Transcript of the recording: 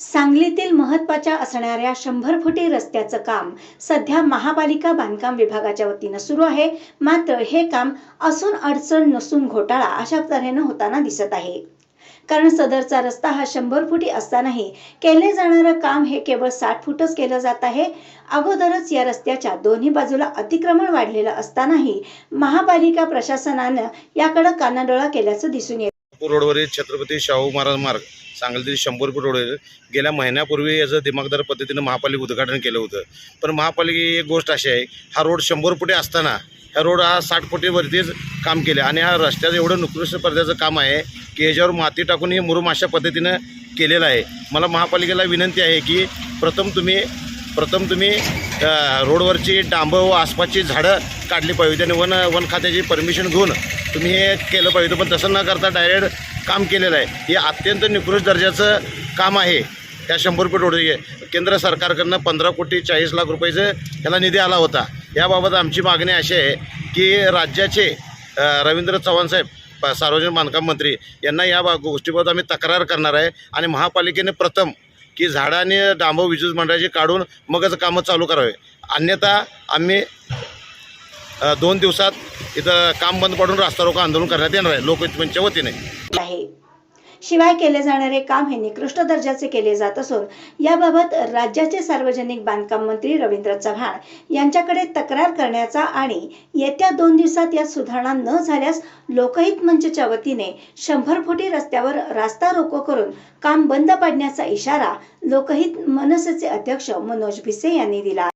सांगलीतील महत्त्वाच्या असणाऱ्या शंभर फुटी रस्त्याचं काम सध्या महापालिका बांधकाम विभागाच्या वतीनं सुरू आहे. मात्र हे काम असून अडचण नसून घोटाळा अशा तऱ्हेनं होताना दिसत आहे. कारण सदरचा रस्ता हा शंभर फुटी असतानाही केले जाणारं काम हे केवळ साठ फुटच केलं जात आहे. अगोदरच या रस्त्याच्या दोन्ही बाजूला अतिक्रमण वाढलेलं असतानाही महापालिका प्रशासनानं याकडे कानाडोळा केल्याचं दिसून येत रोडवरील छत्रपती शाहू महाराज मार्ग सांगलीतील शंभर फूट रोड गेल्या महिन्यापूर्वी याचं दिमागदार पद्धतीनं महापालिका उद्घाटन केलं होतं. पण महापालिकेची एक गोष्ट अशी आहे हा रोड शंभर फुटे असताना ह्या रोड हा साठ फुटीवरतीच काम केले. आणि हा रस्त्याचं एवढं नुकृष्ट पडद्याचं काम आहे की याच्यावर माती टाकून हे मुरुम अशा पद्धतीनं केलेलं आहे. मला महापालिकेला विनंती आहे की प्रथम तुम्ही प्रथम तुम्ही रोडवरची डांबं व आसपासची झाडं काढली पाहिजे आणि वन वन खात्याची परमिशन घेऊन तुम्ही हे केलं पाहिजे पण तसं न करता डायरेक्ट काम केलेलं आहे. हे अत्यंत निकृष्ट दर्जाचं काम आहे. त्या शंभर कोटी रोड केंद्र सरकारकडनं पंधरा कोटी चाळीस लाख रुपयाचं त्याला निधी आला होता. याबाबत आमची मागणी अशी आहे की राज्याचे रवींद्र चव्हाण साहेब सार्वजनिक बांधकाम मंत्री यांना या बा गोष्टीबाबत आम्ही तक्रार करणार आहे आणि महापालिकेने प्रथम की झाडाने डांबव विद्युत मंडळाची काढून मगच कामं चालू करावे. अन्यथा आम्ही दोन दिवसात इथं काम बंद पडून रास्ता रोको आंदोलन करण्यात येणार आहे. लोकहितच्या वतीने. शिवाय केले जाणारे काम हे निकृष्ट दर्जाचे केले जात असून याबाबत राज्याचे सार्वजनिक बांधकाम मंत्री रवींद्र चव्हाण यांच्याकडे तक्रार करण्याचा आणि येत्या दोन दिवसात यात सुधारणा न झाल्यास लोकहित मंचच्या वतीने शंभर फुटी रस्त्यावर रास्ता रोको करून काम बंद पाडण्याचा इशारा लोकहित मनसेचे अध्यक्ष मनोज भिसे यांनी दिला.